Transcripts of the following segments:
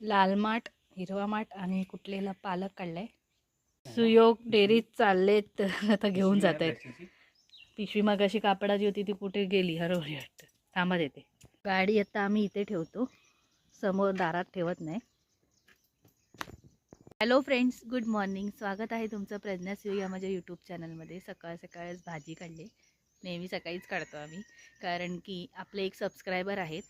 लाल माठ हिरवा माठ आणि कुटलेला पालक काढलाय. सुयोग डेअरीत चाललेत आता घेऊन जात आहेत पिशवी मगाशी कापडाची होती ती कुठे गेली? हरवली वाटतं. थांबा देते. गाडी आता आम्ही इथे ठेवतो. समोर दारात ठेवत नाही. हॅलो फ्रेंड्स गुड मॉर्निंग स्वागत आहे तुमचं प्रज्ञा शिव या माझ्या यूट्यूब चॅनलमध्ये सकाळ सकाळच भाजी काढली. नेहमी सकाळीच काढतो आम्ही कारण की आपले एक सबस्क्रायबर आहेत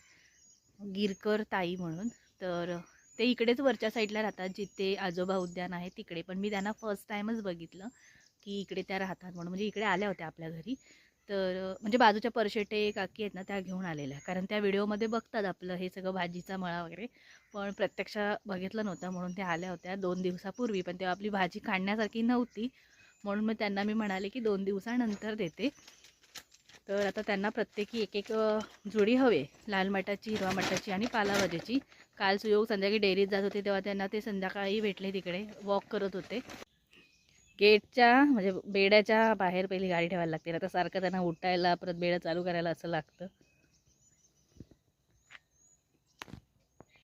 गिरकर ताई म्हणून. तर ते इकडेच वरच्या साईडला राहतात जिथे आजोबा उद्यान आहे तिकडे. पण मी त्यांना फर्स्ट टाईमच बघितलं की इकडे त्या राहतात म्हणून. म्हणजे इकडे आल्या होत्या आपल्या घरी. तर म्हणजे बाजूच्या परशेटे काकी आहेत ना त्या घेऊन आलेल्या. कारण त्या व्हिडिओमध्ये बघतात आपलं हे सगळं भाजीचा मळा वगैरे. पण प्रत्यक्ष बघितलं नव्हतं म्हणून त्या आल्या होत्या दोन दिवसापूर्वी. पण तेव्हा आपली भाजी काढण्यासारखी नव्हती. म्हणून मग त्यांना मी म्हणाले की दोन दिवसानंतर देते. तर आता त्यांना प्रत्येकी एक एक जुडी जोडी हवे. लाल मटाची हिरवा मटाची आणि पालाभाजीची काल सुयोग संध्याकाळी डेअरीत जात होते तेव्हा त्यांना ते संध्याकाळी भेटले तिकडे. वॉक करत होते. गेटच्या म्हणजे बेड्याच्या बाहेर पहिली गाडी ठेवायला लागते. आता सारखं त्यांना उठायला परत बेडं चालू करायला असं लागतं.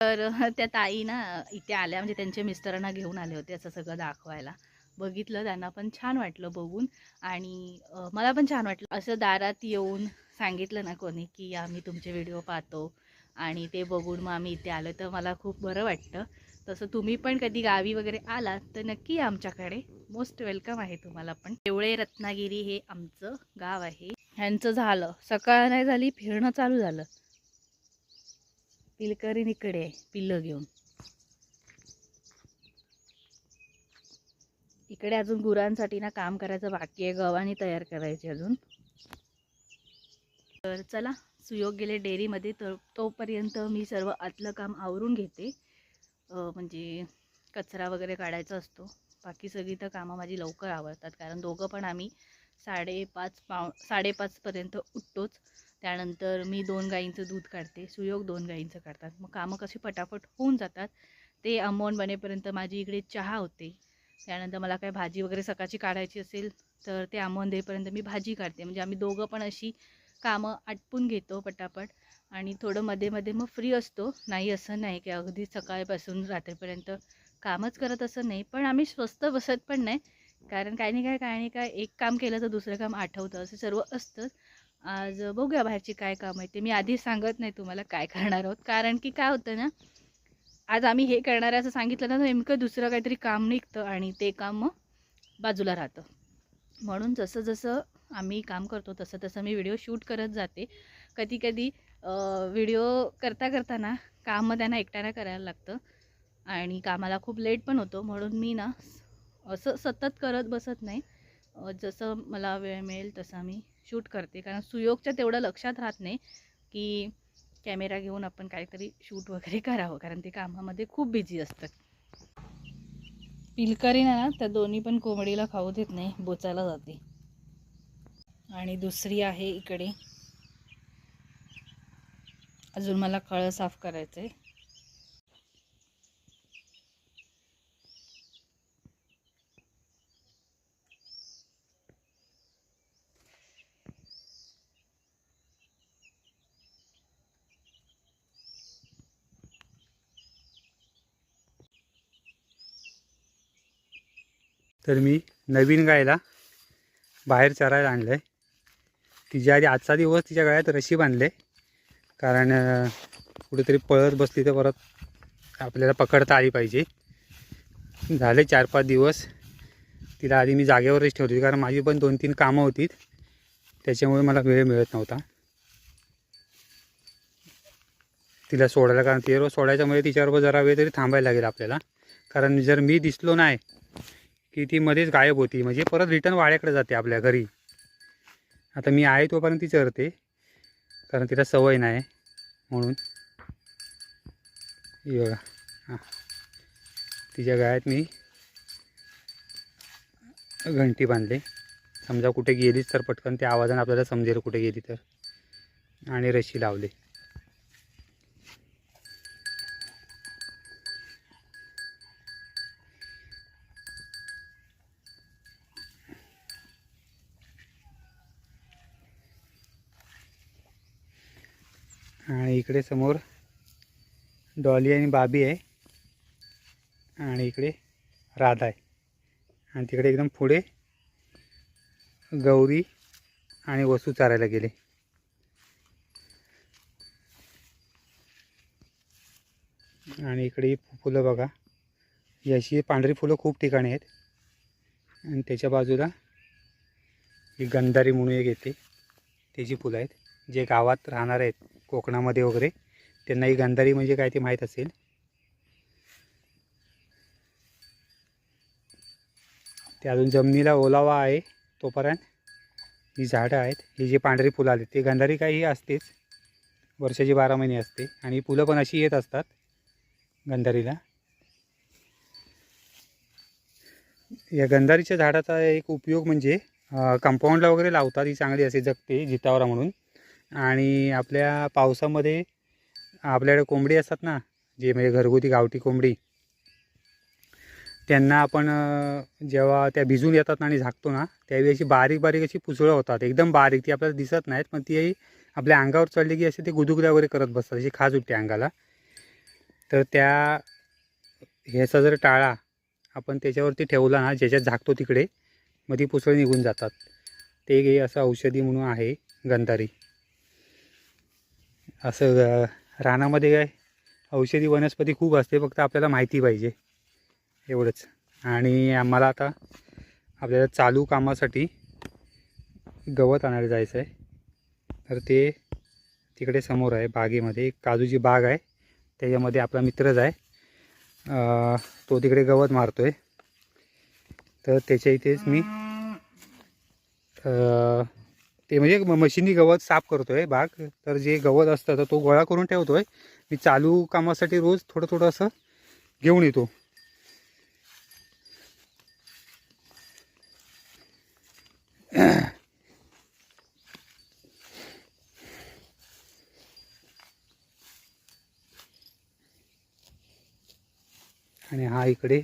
तर त्या ताई ना इथे आल्या म्हणजे त्यांच्या मिस्टरांना घेऊन आले होते असं सगळं दाखवायला. बघितलं त्यांना पण छान वाटलं बघून. आणि मला पण छान वाटलं. असं दारात येऊन सांगितलं ना कोणी की आम्ही तुमचे व्हिडिओ पाहतो. आणि ते बघून मग आम्ही इथे आलो तर मला खूप बरं वाटतं. तसं तुम्ही पण कधी गावी वगैरे आलात तर नक्की आमच्याकडे. मोस्ट वेलकम आहे तुम्हाला पण. एवढे रत्नागिरी हे आमचं गाव आहे. ह्यांचं झालं. सकाळ नाही झाली फिरणं चालू झालं. पिलकरीन इकडे पिल्लं घेऊन. इकडे अजून गुरांसाठी ना काम करायचं बाकी आहे गव्हाणी तयार करायची अजून. तर चला सुयोग गेले डेअरीमध्ये तर तोपर्यंत मी सर्व आतलं काम आवरून घेते. म्हणजे कचरा वगैरे काढायचा असतो. बाकी सगळी तर कामं माझी लवकर आवडतात कारण दोघं पण आम्ही साडेपाच पाव साडेपाचपर्यंत उठतोच. त्यानंतर मी दोन गाईंचं दूध काढते. सुयोग दोन गाईंचं काढतात. मग कामं कशी पटापट होऊन जातात ते अमोन बनेपर्यंत माझी इकडे चहा होते. त्यानंतर मला काय भाजी वगैरे सकाळची काढायची असेल तर ते आंबवण देईपर्यंत मी भाजी काढते. म्हणजे आम्ही दोघं पण अशी कामं आटपून घेतो पटापट. आणि थोडं मध्ये मध्ये मग फ्री असतो. नाही असं नाही की अगदी सकाळपासून रात्रीपर्यंत कामच करत असं नाही. पण आम्ही स्वस्त बसत पण नाही. कारण काही नाही काय काही नाही काय एक काम केलं तर दुसरं काम आठवतं. असं सर्व असतंच आज बघूया बाहेरची काय काम आहे ते. मी आधीच सांगत नाही तुम्हाला काय करणार आहोत. कारण की काय होतं ना आज आम्ही हे करणार आहे असं सांगितलं ना तर नेमकं दुसरं काहीतरी काम निघतं आणि ते काम मग बाजूला राहतं. म्हणून जसं जसं आम्ही काम करतो तसं तसं मी व्हिडिओ शूट करत जाते. कधी कधी व्हिडिओ करता करताना काम त्यांना एकट्यानं करायला लागतं. आणि कामाला खूप लेट पण होतो म्हणून मी ना असं सतत करत बसत नाही. जसं मला वेळ मिळेल तसं मी शूट करते. कारण सुयोगच्या तेवढं लक्षात राहत नाही की कॅमेरा घेऊन आपण काहीतरी शूट वगैरे करावं कारण ते कामामध्ये खूप बिझी असतात. पिलकारी ना त्या दोन्ही पण कोंबडीला खाऊ देत नाही बोचायला जाते. आणि दुसरी आहे इकडे. अजून मला कळं साफ करायचं आहे तर मी नवीन गायला बाहेर चरायला आणलं आहे तिच्या आधी आजचा दिवस तिच्या गळ्यात रशी बांधले. कारण कुठेतरी पळत बसली तर परत आपल्याला पकडता आली पाहिजे. झाले चार पाच दिवस. तिला आधी मी जागेवरच ठेवली कारण माझी पण दोन तीन कामं होती. त्याच्यामुळे मला वेळ मिळत नव्हता. तिला सोडायला कारण ती रोज सोडायच्यामुळे तिच्याबरोबर जरा वेळ तरी थांबायला लागेल आपल्याला. कारण जर मी दिसलो नाही की ती मध्येच गायब होती. म्हणजे परत रिटर्न वाड्याकडे जाते आपल्या घरी. आता मी आहे तोपर्यंत ती चरते. कारण तिला सवय नाही म्हणून. बघा. हां. तिच्या गायात मी घंटी बांधले. समजा कुठे गेलीच तर पटकन त्या आवाजाने आपल्याला समजेल कुठे गेली तर. आणि रशी लावले. आणि इकडे समोर डॉली आणि बाबी आहे. आणि इकडे राधा आहे. आणि तिकडे एकदम पुढे गौरी आणि वसू चारायला गेले. आणि इकडे फुलं बघा. ही अशी पांढरी फुलं खूप ठिकाणी आहेत. आणि त्याच्या बाजूला ही गंधारी म्हणून एक येते. त्याची फुलं आहेत. जे गावात राहणार आहेत. कोकणामध्ये वगैरे. त्यांना ही गंधारी म्हणजे काय ते माहीत असेल. ते अजून जमिनीला ओलावा आहे तोपर्यंत ही झाडं आहेत. ही जी पांढरी फुलं आली ती गंधारी काही ही असतेच. वर्षाची बारा महिने असते. आणि फुलं पण अशी येत असतात गंधारीला. या गंधारीच्या झाडाचा एक उपयोग म्हणजे कंपाऊंडला वगैरे लावतात. ही चांगली असे जगते जितावरा म्हणून. आणि आपल्या पावसामध्ये आपल्याकडे कोंबडी असतात ना जे म्हणजे घरगुती गावठी कोंबडी त्यांना आपण जेव्हा त्या भिजून येतात आणि झाकतो ना त्यावेळी अशी बारीक बारीक अशी पुसळं होतात. एकदम बारीक ती आपल्याला दिसत नाहीत पण ती आपल्या अंगावर चढली की असे ते गुदुगल्या वगैरे करत बसतात अशी खाज उठते अंगाला. तर त्या ह्याचा जर टाळा आपण त्याच्यावरती ठेवला ना ज्याच्यात झाकतो तिकडे मग ती पुसळं निघून जातात. ते हे असं औषधी म्हणून आहे गंधारी. असं रानामध्ये काय औषधी वनस्पती खूप असते फक्त आपल्याला माहिती पाहिजे एवढंच. आणि आम्हाला आता आपल्याला चालू कामासाठी गवत आणायला जायचं आहे. तर ते तिकडे समोर आहे बागेमध्ये. एक काजूची बाग आहे त्याच्यामध्ये आपला मित्रच आहे. तो तिकडे गवत मारतो आहे तर त्याच्या इथेच मी ते म्हणजे मशीनी गवत साफ करतो आहे बाग. तर जे गवत असतं तर तो गोळा करून ठेवतो आहे मी चालू कामासाठी रोज थोडं थोडं असं घेऊन येतो. आणि हा इकडे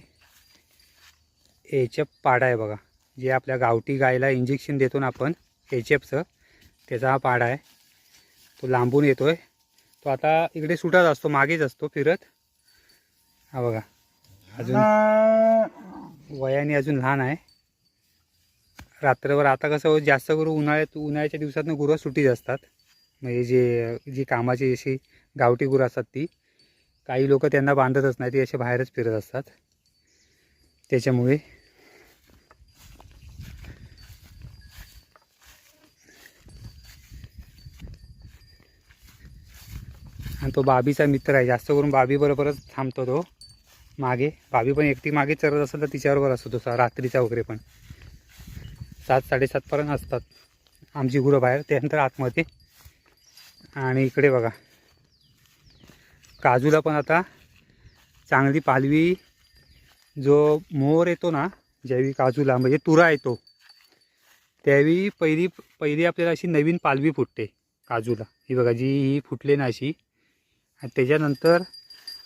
याच्या पाडा आहे बघा. जे आपल्या गावठी गायला इंजेक्शन देतो ना आपण एच एफचं त्याचा हा पाडा आहे. तो लांबून येतो आहे तो आता इकडे सुटत असतो मागेच असतो फिरत. हा बघा. अजून वयाने अजून लहान आहे. रात्रभर आता कसं जास्त करून उन्हाळ्यात उन्हाळ्याच्या दिवसातनं गुरं सुटीच असतात. म्हणजे जे जी कामाची अशी गावठी गुरं असतात ती काही लोक त्यांना बांधतच नाही ते असे बाहेरच फिरत असतात. त्याच्यामुळे आणि तो बाबीचा मित्र आहे. जास्त करून बाबीबरोबरच थांबतो तो. मागे. बाबी पण एकटी मागे चरत असेल तर तिच्याबरोबर असतो तो रात्रीचा वगैरे पण. सात साडेसातपर्यंत असतात. आमची गुरं बाहेर. त्यानंतर आतमध्ये. आणि इकडे बघा. काजूला पण आता चांगली पालवी जो मोर येतो ना ज्यावेळी काजूला म्हणजे तुरा येतो त्यावेळी पहिली पहिली आपल्याला अशी नवीन पालवी फुटते काजूला. ही बघा जी ही फुटली ना अशी आणि त्याच्यानंतर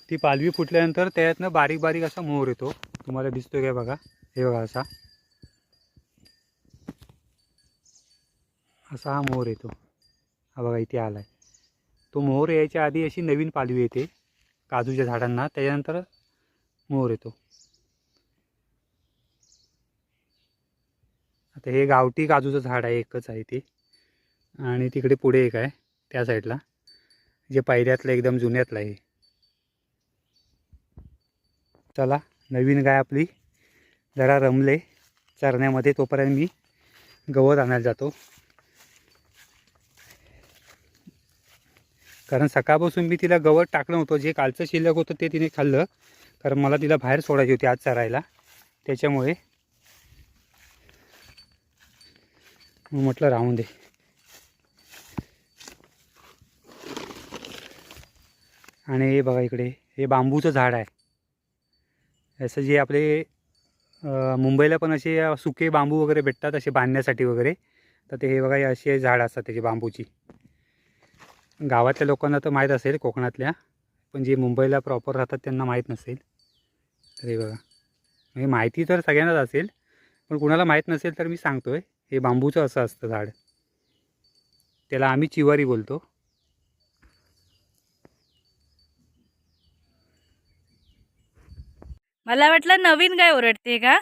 ती पालवी फुटल्यानंतर त्याच्यातनं बारीक बारीक असा मोहर येतो. तुम्हाला दिसतो काय बघा? हे बघा असा. असा हा मोर येतो. हा बघा इथे आला आहे तो मोहर यायच्या आधी अशी नवीन पालवी येते काजूच्या झाडांना. त्याच्यानंतर मोर येतो. आता हे गावठी काजूचं झाड आहे एकच आहे ते. आणि तिकडे पुढे एक आहे त्या साईडला. जे पायऱ्यातलं एकदम जुन्यातलं आहे. चला नवीन गाय आपली जरा रमले. चरण्यामध्ये तोपर्यंत मी गवत आणायला जातो. कारण सकाळपासून मी तिला गवत टाकलं होतं जे कालचं शिल्लक होतं ते तिने खाल्लं. कारण मला तिला बाहेर सोडायची होती आज चरायला. त्याच्यामुळे मग म्हटलं राहून दे. आणि हे बघा इकडे हे बांबूचं झाड आहे. असं जे आपले मुंबईला पण असे सुके बांबू वगैरे भेटतात असे बांधण्यासाठी वगैरे. तर ते हे बघा हे असे झाड असतात त्याची बांबूची. गावातल्या लोकांना तर माहीत असेल कोकणातल्या. पण जे मुंबईला प्रॉपर राहतात त्यांना माहीत नसेल. तर हे बघा. म्हणजे माहिती तर सगळ्यांनाच असेल पण कुणाला माहीत नसेल तर मी सांगतो आहे हे बांबूचं असं असतं झाड. त्याला आम्ही चिवारी बोलतो. मला वाटलं नवीन गाय ओरडते का?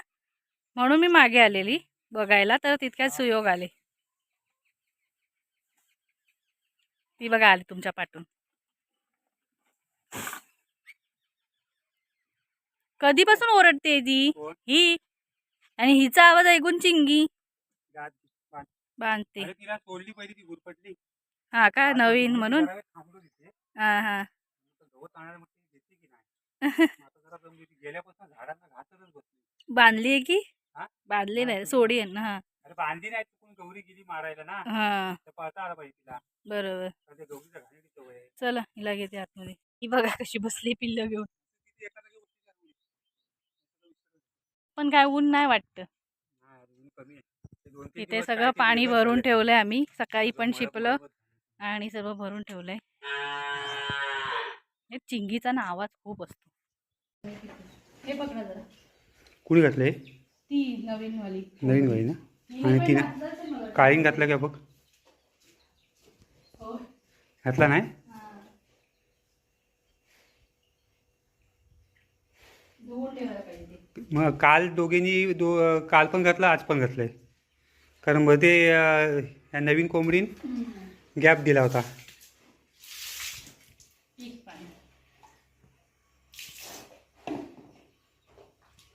म्हणून मी मागे आलेली. बघायला तर तितक्यात सुयोग आले. ती बघा आली तुमच्या पाठून. कधीपासून ओरडते ती? ही. आणि हिचा आवाज ऐकून चिंगी. बांधते. हा का? नवीन म्हणून? हा हा. गेल्यापासून झाडांना घातच बसली बांधली आहे की? हा? बांधली नाही. सोडी आहे ना हा. अरे बांधली नाही चुकून गौरी गेली मारायला ना. हा. तर पळता आला पाहिजे तिला. बरोबर. सवय आहे. चला हिला घेते आतमध्ये. ही बघा कशी बसली पिल्ल घेऊन. किती? पण काय ऊन नाही वाटतं. इथे सगळं पाणी भरून. ठेवलंय आम्ही. सकाळी पण शिपलं. आणि सर्व भरून ठेवलंय. हे चिंगीचा ना आवाज खूप असतो. हे जरा. कुणी घातलंय ती नवीन वाली नवीन बाई ना आणि तिने काळींग घातलं का बघ. घातला नाही? मग काल दोघींनी दो काल पण घातलं आज पण घातलंय. कारण मध्ये या नवीन कोंबडीन गॅप दिला होता पीक पाणी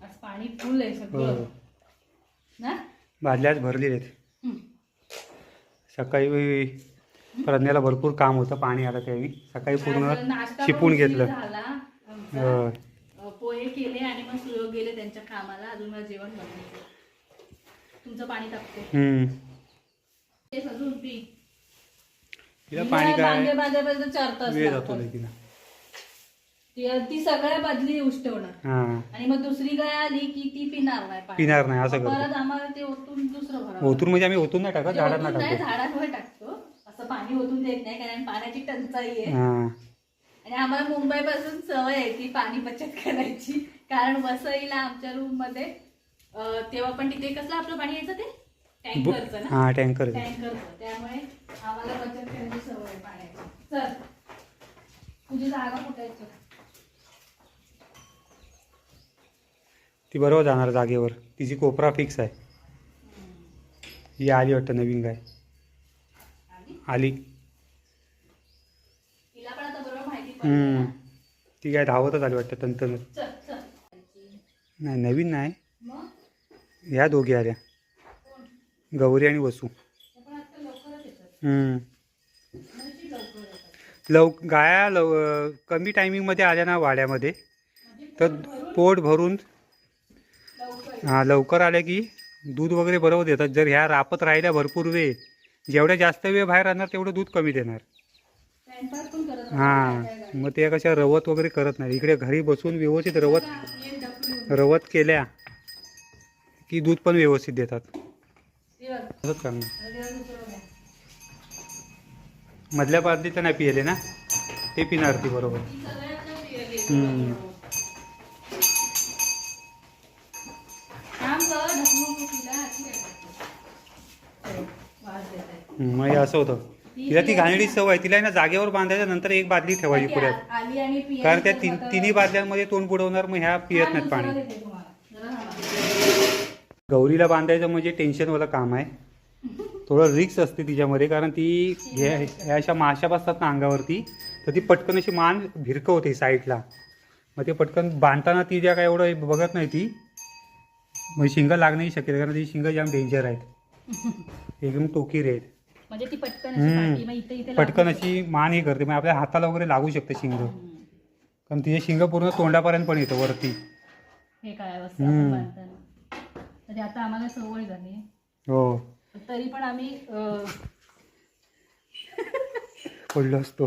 आज पाणी फुल आहे सगळं. ना? बादल्यात भरलेले आहेत. सकाळी प्रज्ञाला भरपूर काम होतं पाणी आलं त्यावेळी. सकाळी आज पूर्ण शिपून उशीर घेतलं. झाला आमचा. होय. अ, पोहे केले आणि मग सुयोग गेले त्यांच्या कामाला. अजून मला जेवण बनवायचं तुमचं पाणी टाकते हम्म. तेच अजून पी. तिला पाणी बांधे काय? बांधेपर्यंत चार तास वेळ लागतात. जातो तिला ती ती सगळ्या बादली उष्टवणार हा. आणि मग दुसरी गाय आली की ती पिणार नाही पाणी. पिणार नाही असं मग करतो. परत आम्हाला ते ओतून दुसरं भरावं ओतून म्हणजे आम्ही ओतून नाही टाकत म्हणजे झाडांना ओतून नाही टाकतो. झाडांवर टाकतो. असं पाणी ओतून देत नाही कारण पाण्याची टंचाई आहे. हा. आणि आम्हाला मुंबईपासून सवय आहे ती पाणी बचत करायची. कारण वसईला आमच्या रूममध्ये अं, तेव्हा पण तिथे कसलं आपलं पाणी यायचं ते? टँकरचं ना? हा टँकर टँकरचं. त्यामुळे आम्हाला बचत करायची सवय आहे पाण्याची. चल. तुझी जागा कुठायचं ती बरोबर जाणार जागेवर. तिची कोपरा फिक्स आहे. ही आली वाटतं नवीन गाय आली. हम्म. ती काय धावतच आली वाटतं चल नाही नवीन नाही. ह्या दोघी आल्या. गौरी आणि वसू. म्हणजे लव गाया लव कमी टायमिंगमध्ये आल्या ना वाड्यामध्ये. म्हणजे तर पोट भरून हां लवकर आल्या की दूध वगैरे बरोबर देतात. जर ह्या रापत राहिल्या भरपूर वेळ जेवढ्या जास्त वेळ बाहेर राहणार तेवढं दूध कमी देणार. हां मग ते कशा रवत वगैरे करत नाही. इकडे घरी बसून व्यवस्थित रवत रवत केल्या की दूध पण व्यवस्थित देतात. ते करणार. मधल्या पार्टीचं नाही पिले ना? ते पिणार ती बरोबर ती सगळ्यातनं पियली. हम्म. थांब गं, ढकलू नको तिला. अशी काय करते? हो, वास देत आहे. हम्म, मग असं होतं. तिला ती घाणेरडी सवय तिला ना जागेवर बांधायच्या नंतर एक बादली ठेवायची पुढ्यात. पियाली कारण त्या तीन तिन्ही बादल्यांमध्ये तोंड बुडवणार मग ह्या पियत नाहीत पाणी. गौरीला बांधायचं म्हणजे टेन्शनवालं काम आहे. थोडं रिक्स असते तिच्यामध्ये कारण ती ह्या अशा माशा बसतात ना अंगावरती तर ती पटकन अशी मान भिरकवते साईडला. मग ते पटकन बांधताना ती ज्या काय एवढं बघत नाही ती मग शिंग लागण्याची शक्यता कारण ती शिंग जाम डेंजर आहेत. एकदम टोकीर आहेत. म्हणजे ती पटकन अशी हम्म. पाठी, मग इथे इथे पटकन लागू अशी मान हे करते मग आपल्या हाताला वगैरे लागू शकते शिंग. कारण तिचे शिंग पूर्ण तोंडापर्यंत पण येतं वरती. हे काय अवस्था हम्म. आपण बांधताना. तरी आता आम्हाला सवय झाली. हो. तरी पण आम्ही अं, पडलो असतो.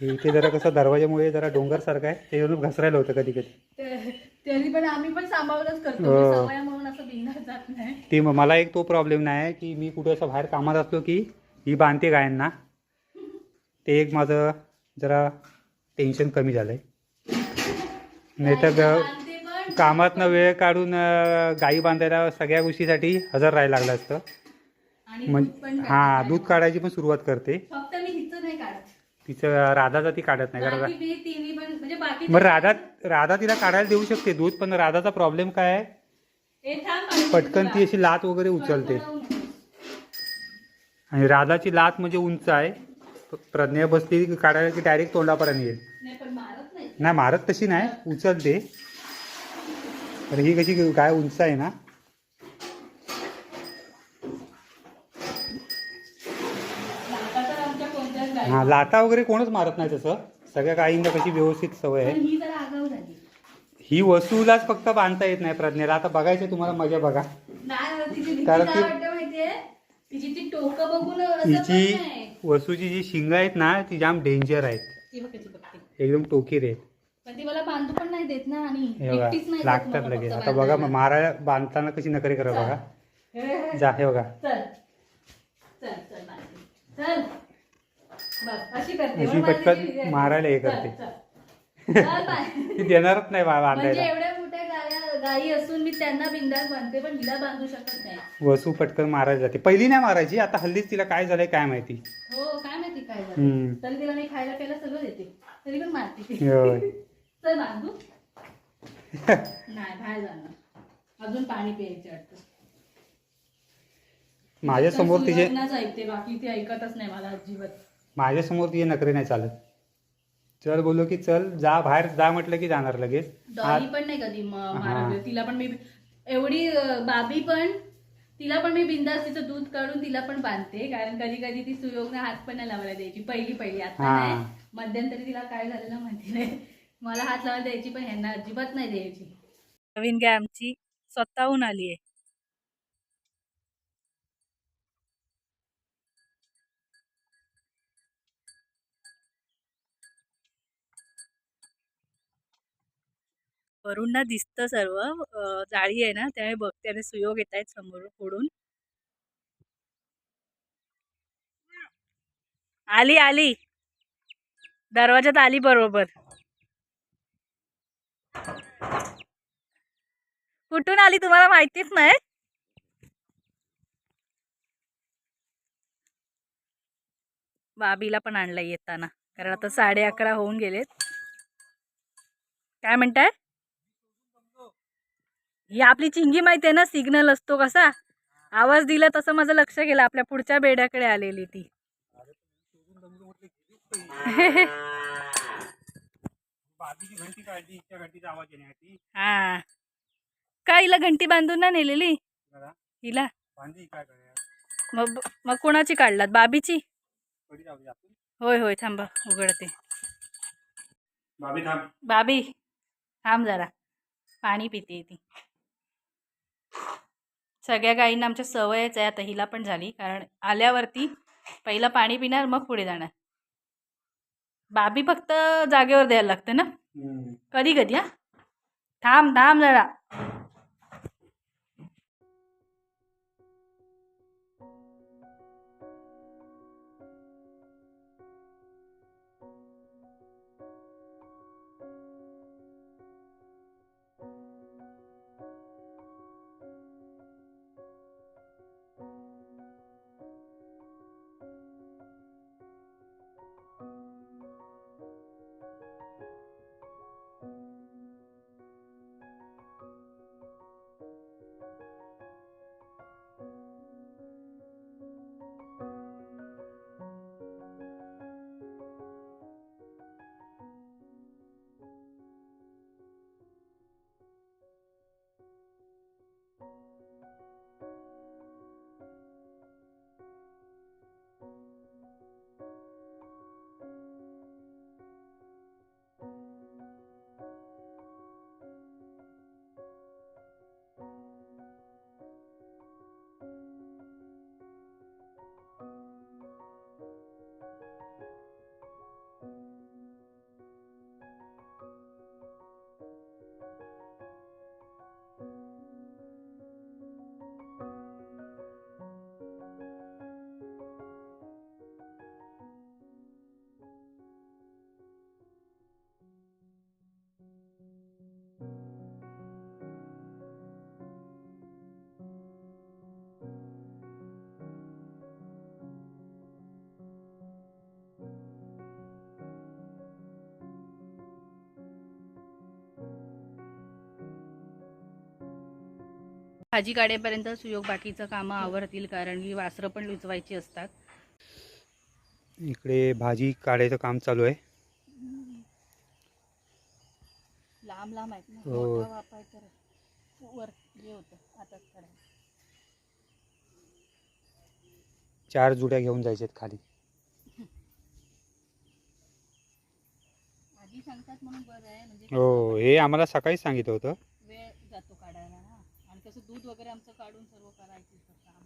हे इथे जरा कसं दरवाजामुळे जरा डोंगर सारखं आहे त्याच्यावरून घसरायला होतं कधी कधी ते- तरी पण आम्ही पण सांभाळूनच करतो. हो. मी सवय म्हणून असं जात नाही. ते म- मला एक तो प्रॉब्लेम नाही की मी कुठं असं बाहेर कामात असलो की ही बांधते गायांना. ते एक माझं जरा टेन्शन कमी झालं आहे नाही तर ग- बांधते पण. कामातनं वेळ काढून अं, गाई बांधायला सगळ्या गोष्टीसाठी हजर राहायला लागलं असतं. आणि दूध म्हणजे हां. दूध काढायची पण सुरुवात करते. फक्त मी हिचं नाही काढत. तिचं राधाचा ती काढत नाही कारण बाकी मी तिन्ही पण म्हणजे बाकी मग राधा राधा तिला काढायला देऊ शकते दूध पण राधाचा प्रॉब्लेम काय आहे? हे थांब पटकन ती तुला. अशी लात वगैरे उचलते. आणि राधाची लात म्हणजे उंच आहे. प्रज्ञा बसली की काढायला की डायरेक्ट तोंडापर्यंत येईल. नाही पण मारत नाही. नाही मारत तशी नाही उचलते. तर ही कशी गाय उंच आहे ना लाटा तर आमच्या कोणत्याच गाई हा लाता वगैरे कोणच मारत नाही तसं. सगळ्या गायींना कशी व्यवस्थित सवय आहे. ही जरा आगाऊ झाली. ही वसूलाच फक्त बांधता येत नाही प्रज्ञेला. आता बघायचं तुम्हाला मजा बघा. नाही तिची भीती कारण काय ती- वाटतं माहितीये? तिची ती टोकं बघून असं पण हिची नाही. वसूची जी शिंग आहेत ना ती जाम डेंजर आहेत. ती बघ कशी बघते एकदम टोकीर आहेत. पण ती मला बांधू पण नाही देत ना आणि हे बघा एकटीच नाही देत लागतात मला लगेच. फक्त आता बघा बांधायला. मारायला बांधताना कशी नकरी करा बघा. हे, हे, हे. जा हे बघा. चल. चल चल बांधते. चल. बस अशी करते अशी म्हणून माझी पटकन मारायला हे चल, करते. चल. चल बाय. ती देणारच नाही बा- म्हणजे बांधायला एवढ्या मोठ्या गाया गायी असून मी त्यांना बिंदास बांधते पण हिला बांधू शकत नाही वसू पटकन मारायला जाते पहिली नाही मारायची आता हल्लीच तिला काय झालंय काय माहिती हो काय माहिती काय झालं हम्म. तरी तिला मी खायला प्यायला सगळं देते तरी पण मारते ती. होय. चल बांधू नाही बाहेर जाणार अजून पाणी प्यायचे वाटतं माझ्यासमोर तिचे ऐकते बाकी ती ऐकतच नाही मला अजिबात माझ्यासमोर तिचे नकरे नाही चालत. चल बोललो की चल जा बाहेर जा म्हटलं की जाणार लगेच. डॉली पण नाही कधी म-. मारवली तिला पण मी एवढी अं, बाबी पण तिला पण मी बिंदास तिचं दूध काढून तिला पण बांधते. कारण कधी कधी ती सुयोगना हात पण नाही लावायला द्यायची. पहिली पहिली. आता हा. नाही. मध्यंतरी तिला काय झालेलं माहिती नाही. मला हात लावायला द्यायची पण ह्यांना अजिबात नाही द्यायची. नवीन गाय आमची स्वतःहून आली आहे वरून ना दिसतं सर्व. जाळी आहे ना त्यामुळे बघते आणि सुयोग येत आहेत समोर फोडून. आली आली. दरवाजात आली बरोबर. कुठून आली तुम्हाला माहितीच नाही? बाबीला पण आणलंय येताना. कारण आता साडे अकरा होऊन गेलेत. काय म्हणताय? ही आपली चिंगी माहिती आहे ना? सिग्नल असतो कसा? आवाज दिला तसं माझं लक्ष गेलं. आपल्या पुढच्या बेड्याकडे आलेली ती. हा. का हिला घंटी बांधून ना नेलेली. हिला? मग मग कोणाची काढलात? बाबीची? होय होय थांबा उघडते. बाबी थांब. बाबी थांब जरा. पाणी पिते ती. सगळ्या गायींना आमच्या सवयच आहे आता हिला पण झाली. कारण आल्यावरती पहिलं पाणी पिणार मग पुढे जाणार. बाबी फक्त जागेवर द्यायला लागतं ना. कधी कधी हा? थांब थांब जरा. भाजी काढेपर्यंत सुयोग बाकीचं कामं आवरतील कारण की वासरं पण लुचवायची असतात. इकडे भाजी काढायचं काम चालू आहे. लांब लांब आहेत ना. हो. मोठा वर हे होतं चार जुड्या घेऊन जायच्यात खाली. आधी सांगतात म्हणून बरं आहे म्हणजे हो हे आम्हाला सकाळीच सांगितलं होतं वेळ जातो काढायला ना आणि कसं दूध वगैरे आमचं काढून सर्व करायचं काम.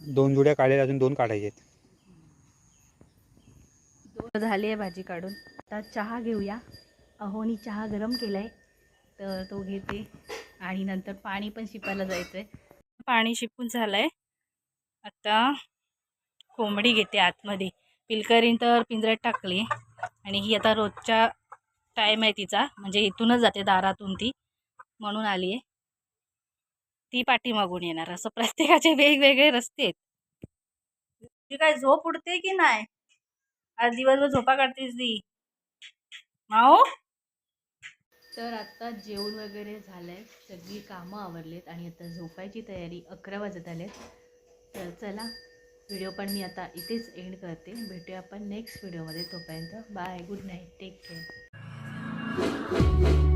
दोन जुड्या काढल्या अजून दोन काढायचे दोन झाली आहे भाजी काढून. आता चहा घेऊया. अहोनी चहा गरम केलाय तर तो घेते. आणि नंतर पाणी पण शिपायला जायचं आहे पाणी शिपून झालंय. आता कोंबडी घेते आतमध्ये. पिलकरीन तर पिंजऱ्यात टाकली. आणि ही आता रोजच्या टाईम आहे तिचा. म्हणजे इथूनच जाते दारातून ती. म्हणून आली आहे. ती पाठीमागून येणार. असं प्रत्येकाचे वेगवेगळे रस्ते आहेत. ती काय झोप उडते की नाही? आज दिवसभर झोपा काढतेस ती. माओ? तर आता जेवण वगैरे झालंय. सगळी कामं आवरलेत आणि आता झोपायची तयारी अकरा वाजत आलेत. तर चला व्हिडिओ पण मी आता इथेच एंड करते. भेटूया आपण नेक्स्ट व्हिडिओमध्ये तोपर्यंत. Bye good night take care Thank you.